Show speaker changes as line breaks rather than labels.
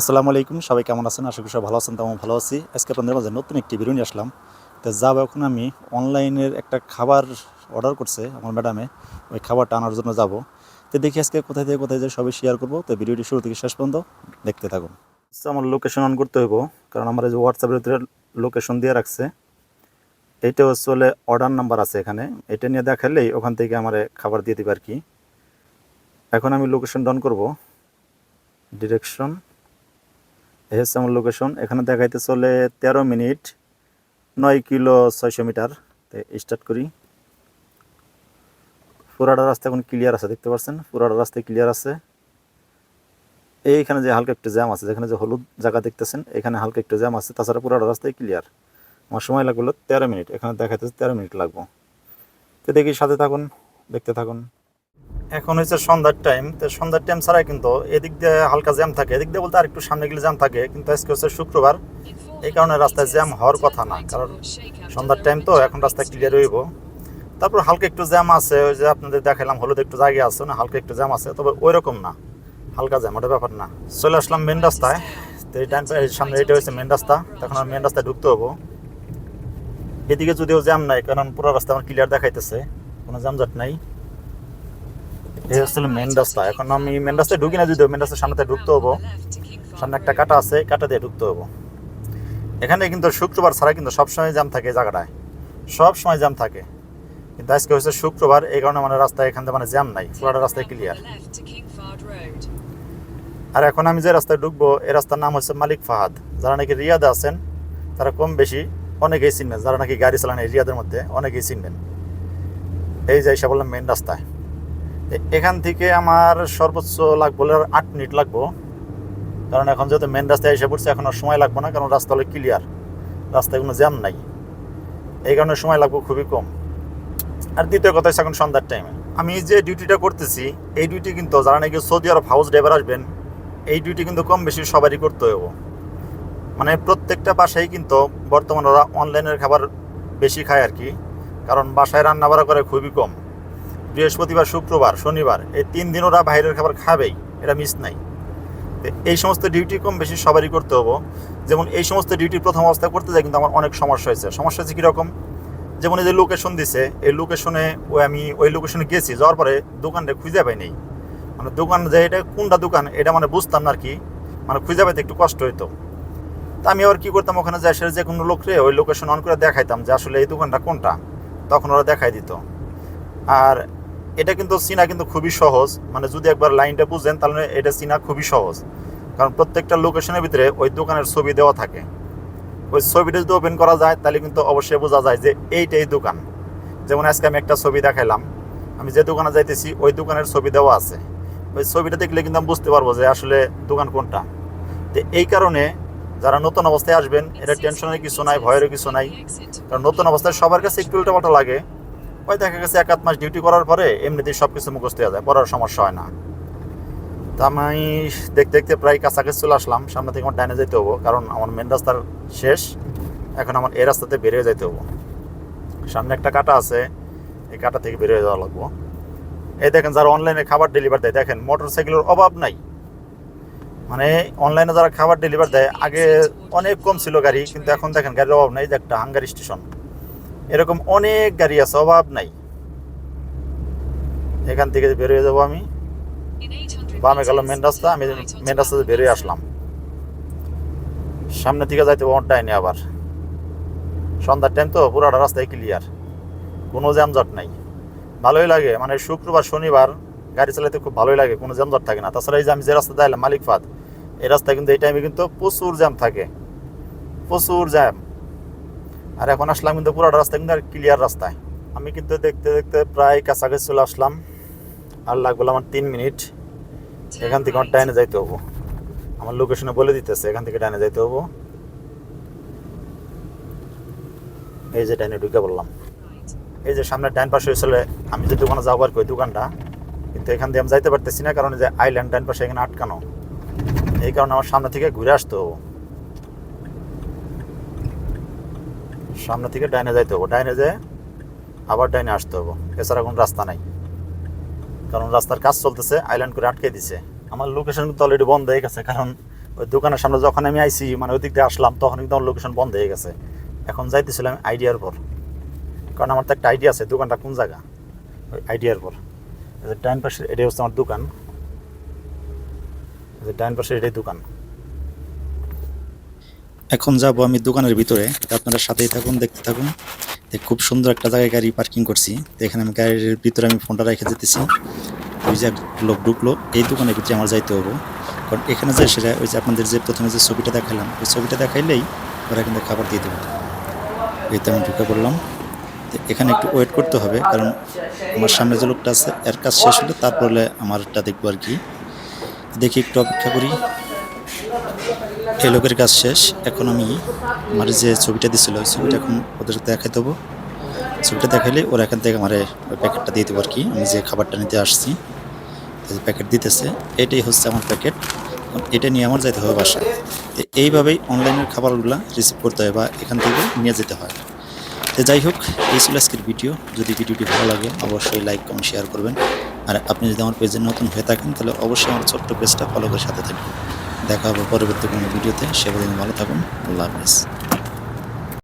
আসসালামু আলাইকুম, সবাই কেমন আছেন? আশা করি সবাই ভালো আছেন তেমন ভালো আছি। আজকে আপনাদের মাঝে নতুন একটি ভিডিও আসলাম। তো যাব এখন আমি অনলাইনের একটা খাবার অর্ডার করছে আমার ম্যাডামে। ওই খাবারটা আনার জন্য যাব। তো দেখি আজকে কোথায় থেকে কোথায় যাই সবাই শেয়ার করব। তো ভিডিওটি শুরু থেকে শেষ পর্যন্ত দেখতে থাকুন। আমার লোকেশন অন করতে হইব, কারণ আমার এই যে হোয়াটসঅ্যাপের ভিতরে লোকেশন দিয়ে রাখছে। এইটা হলে অর্ডার নাম্বার আছে এখানে। এটা নিয়ে দেখালেই ওখান থেকে আমার খাবার দিয়ে দিবে আর কি। এখন আমি লোকেশন ডাউন করব। ডিরেকশন হচ্ছে আমার লোকেশন এখানে দেখাইতে চলে তেরো মিনিট, নয় কিলো ছয়শো মিটার। স্টার্ট করি। পুরাটা রাস্তা এখন ক্লিয়ার আছে, দেখতে পাচ্ছেন পুরাটা রাস্তায় ক্লিয়ার আছে। এইখানে যে হালকা একটু জ্যাম আছে, যেখানে যে হলুদ জায়গা দেখতেছেন, এখানে হালকা একটু জ্যাম আছে। তাছাড়া পুরাটা রাস্তায় ক্লিয়ার আমার সময় লাগল তেরো মিনিট, এখানে দেখাইতেছে তেরো মিনিট লাগবো। তো দেখি সাথে থাকুন, দেখতে থাকুন। এখন হচ্ছে সন্ধ্যার টাইম তো সন্ধ্যার টাইম ছাড়াই কিন্তু এদিক দিয়ে হালকা জ্যাম থাকে। এদিক দিয়ে বলতে আর একটু সামনে গেলে জ্যাম থাকে, কিন্তু আজকে হচ্ছে শুক্রবার। এই কারণে রাস্তায় জ্যাম হওয়ার কথা না, কারণ সন্ধ্যার টাইম তো এখন রাস্তা ক্লিয়ার হইব। তারপর হালকা একটু জ্যাম আছে, ওই যে আপনাদের দেখালাম হলুদ একটু জায়গা আছে, না হালকা একটু জ্যাম আছে, তবে ওই রকম না, হালকা জ্যাম ওটা ব্যাপার না। চলে আসলাম মেন রাস্তায়, তো এই এই সামনে এটা হচ্ছে মেন রাস্তা, তখন আর মেন রাস্তায় ঢুকতে হব। এদিকে যদিও জ্যাম নাই, কারণ পুরো রাস্তা আমার ক্লিয়ার দেখাইতেছে, কোনো জ্যামজট নাই। এই হচ্ছে মেন রাস্তা। এখন আমি মেন রাস্তায় ঢুকি না যদিও মেন রাস্তার সামনেতে ঢুকতে হব। সামনে একটা কাটা আছে, কাটা দিয়ে ঢুকতে হব। এখানে কিন্তু শুক্রবার ছাড়া কিন্তু সবসময় জ্যাম থাকে জায়গাটায়। সব জ্যাম থাকে। কিন্তু আজকে হচ্ছে শুক্রবার, এই কারণে মানে রাস্তায় এখান থেকে মানে জ্যাম নাই। পুরোটা রাস্তায় ক্লিয়ার আর এখন আমি যে রাস্তায় ঢুকবো, এই রাস্তার নাম হচ্ছে মালিক ফাহাদ। যারা নাকি রিয়াদে আছেন, তারা কম বেশি অনেকেই চিনবেন। যারা নাকি গাড়ি চালান রিয়াদের মধ্যে, অনেকেই চিনবেন। এই যে এসে বললাম মেন রাস্তায়। এখান থেকে আমার সর্বোচ্চ লাগবো আট মিনিট লাগবো। কারণ এখন যেহেতু মেন রাস্তায় এসে পড়ছে, এখন আর সময় লাগবে না, কারণ রাস্তা হলো ক্লিয়ার রাস্তায় কোনো জ্যাম নাই। এই কারণে সময় লাগবে খুবই কম। আর দ্বিতীয় কথা হচ্ছে এখন সন্ধ্যার টাইমে আমি যে ডিউটিটা করতেছি, এই ডিউটি কিন্তু যারা নাকি সৌদি আরব হাউস ড্রাইভার আসবেন, এই ডিউটি কিন্তু কম বেশি সবারই করতে হবে মানে প্রত্যেকটা বাসায় কিন্তু বর্তমানে ওরা অনলাইনের খাবার বেশি খায় আর কি। কারণ বাসায় রান্না বাড়া করে খুবই কম। বৃহস্পতিবার, শুক্রবার, শনিবার, এই তিন দিন ওরা বাইরের খাবার খাবেই এটা মিস নাই। এই সমস্ত ডিউটি কম বেশি সবারই করতে হব। যেমন এই সমস্ত ডিউটি প্রথম অবস্থায় করতে যায় কিন্তু আমার অনেক সমস্যা হয়েছে। সমস্যা হচ্ছে কীরকম? যেমন এই যে লোকেশন দিছে, এই লোকেশনে ওই আমি ওই লোকেশনে গেছি, যাওয়ার পরে দোকানটা খুঁজে পাই নেই। মানে দোকান যে এটা কোনটা দোকান, এটা মানে বুঝতাম না আর কি। মানে খুঁজে পাইতে একটু কষ্ট হইতো। তা আমি আবার কী করতাম, ওখানে যাই সে যে কোনো লোকরে ওই লোকেশন অন করে দেখাইতাম যে আসলে এই দোকানটা কোনটা। তখন ওরা দেখাই দিত। আর এটা কিন্তু চিনা কিন্তু খুবই সহজ। মানে যদি একবার লাইনটা বুঝেন তাহলে এটা চিনা খুবই সহজ। কারণ প্রত্যেকটা লোকেশনের ভিতরে ওই দোকানের ছবি দেওয়া থাকে। ওই ছবিটা যদি ওপেন করা যায় তাহলে কিন্তু অবশ্যই বোঝা যায় যে এইটাই দোকান। যেমন আজকে আমি একটা ছবি দেখাইলাম। আমি যে দোকানে যাইতেছি ওই দোকানের ছবি দেওয়া আছে। ওই ছবিটা দেখলে কিন্তু আমি বুঝতে পারব যে আসলে দোকান কোনটা। তো এই কারণে যারা নতুন অবস্থায় আসবেন এটা টেনশনের কিছু নাই ভয়েরও কিছু নাই। কারণ নতুন অবস্থায় সবার কাছে একটু উল্টাপাল্টা লাগে। ওই দেখা গেছে এক আধ মাস ডিউটি করার পরে এমনিতেই সব কিছু মুখস্থ হয়ে যায়, পড়ার সমস্যা হয় না। তা আমি দেখতে দেখতে প্রায় কাছাকাছি চলে আসলাম, সামনে থেকে আমার ডাইনে যেতে হব, কারণ আমার মেন রাস্তার শেষ, এখন আমার এই রাস্তাতে বেরিয়ে যেতে হব। সামনে একটা কাটা আছে, এই কাটা থেকে বেরিয়ে যাওয়া লাগবো। এই দেখেন যারা অনলাইনে খাবার ডেলিভার দেয়, দেখেন মোটর সাইকেলের অভাব নাই। মানে অনলাইনে যারা খাবার ডেলিভার দেয়, আগে অনেক কম ছিল গাড়ি, কিন্তু এখন দেখেন গাড়ির অভাব নাই যে একটা হাঙ্গার স্টেশন এরকম অনেক গাড়ি আছে, অভাব নাই। এখান থেকে বেরিয়ে যাব আমি, বামে গেলাম মেন রাস্তা, আমি মেন রাস্তাতে বেরিয়ে আসলাম। সামনে থেকে যাইতে ডাইনে আবার। সন্ধ্যার টাইম তো পুরাটা রাস্তায় ক্লিয়ার কোনো যানজট নাই। ভালোই লাগে মানে শুক্রবার, শনিবার গাড়ি চালাতে খুব ভালোই লাগে, কোনো যানজট থাকে না। তাছাড়া এই যে আমি যে রাস্তা দিলাম মালিক ফাদ এই রাস্তায় কিন্তু এই টাইমে কিন্তু প্রচুর জ্যাম থাকে। প্রচুর জ্যাম। আর এখন আসলাম কিন্তু পুরোটা রাস্তা কিন্তু আর ক্লিয়ার রাস্তায় আমি কিন্তু দেখতে দেখতে প্রায় কাছাকাছি চলে আসলাম। আর লাগবে আমার তিন মিনিট। এখান থেকে আমার ডাইনে যাইতে হব। আমার লোকেশনে বলে দিতেছে এখান থেকে ডাইনে যাইতে হব। এই যে ডাইনে ঢুকে বললাম এই যে সামনে ডাইন পাশে হয়েছিল আমি যে দোকানে যাব আর কি দোকানটা। কিন্তু এখান দিয়ে আমি যাইতে পারতেছি না কারণ যে আইল্যান্ড ডাইন পাশে এখানে আটকানো। এই কারণে আমার সামনে থেকে ঘুরে আসতে হব। সামনে থেকে ডাইনে যাইতে হব। ডাইনে যেয়ে আবার ডাইনে আসতে হব। এছাড়া কোনো রাস্তা নাই। কারণ রাস্তার কাজ চলতেছে আইল্যান্ড করে আটকে দিছে। আমার লোকেশন কিন্তু অলরেডি বন্ধ হয়ে গেছে, কারণ ওই দোকানের সামনে যখন আমি আইসি মানে ওই দিক দিয়ে আসলাম, তখন কিন্তু আমার লোকেশন বন্ধ হয়ে গেছে। এখন যাইতেছিলাম আইডিয়ার পর কারণ আমার তো একটা আইডিয়া আছে, দোকানটা কোন জায়গা? ওই আইডিয়ার পর ডাইন পাশে এটাই হচ্ছে আমার দোকান। ডাইন পাশে এটাই দোকান। এখন যাব আমি দোকানের ভিতরে। আপনারা সাথেই থাকুন, দেখতে থাকুন। খুব সুন্দর একটা জায়গায় গাড়ি পার্কিং করছি। এখানে আমি গাড়ির ভিতরে আমি ফোনটা রেখে যেতেছি ওই যে লোক ঢুকলো, এই দোকানের ভিতরে আমার যাইতে হব। কারণ এখানে যে সেটা, ওই যে আপনাদের যে প্রথমে যে ছবিটা দেখালাম, ওই ছবিটা দেখাইলেই ওরা কিন্তু খাবার দিয়ে দেবে। এই তো আমি ঢুকে পড়লাম। তো এখানে একটু ওয়েট করতে হবে, কারণ আমার সামনে যে লোকটা আছে, এর কাজ শেষ হলে তারপরে আমারটা দেখব আর কি। দেখি একটু অপেক্ষা করি। এই লোকের কাজ শেষ। এখন আমি আমার যে ছবিটা দিছিল, ওই ছবিটা এখন ওদের দেখাই দেবো। ছবিটা দেখাইলে ওরা এখান থেকে আমার ওই প্যাকেটটা দিয়ে দেবো আর কি। আমি যে খাবারটা নিতে আসছি প্যাকেট দিতেছে, এটাই হচ্ছে আমার প্যাকেট। এটা নিয়ে আমার যেতে হবে বাসায়। তো এইভাবেই অনলাইনের খাবারগুলো রিসিভ করতে হয় বা এখান থেকে নিয়ে যেতে হয়। তো যাই হোক, এই ছিল আজকের ভিডিও। যদি ভিডিওটি ভালো লাগে, অবশ্যই লাইক, কমেন্ট শেয়ার করবেন। আর আপনি যদি আমার পেজে নতুন হয়ে থাকেন, তাহলে অবশ্যই আমার ছোট্ট পেজটা ফলো করে সাথে থাকবেন। দেখা হবে পরবর্তী কোনো ভিডিওতে। সে পর্যন্ত ভালো থাকুন। আল্লাহ হাফেজ।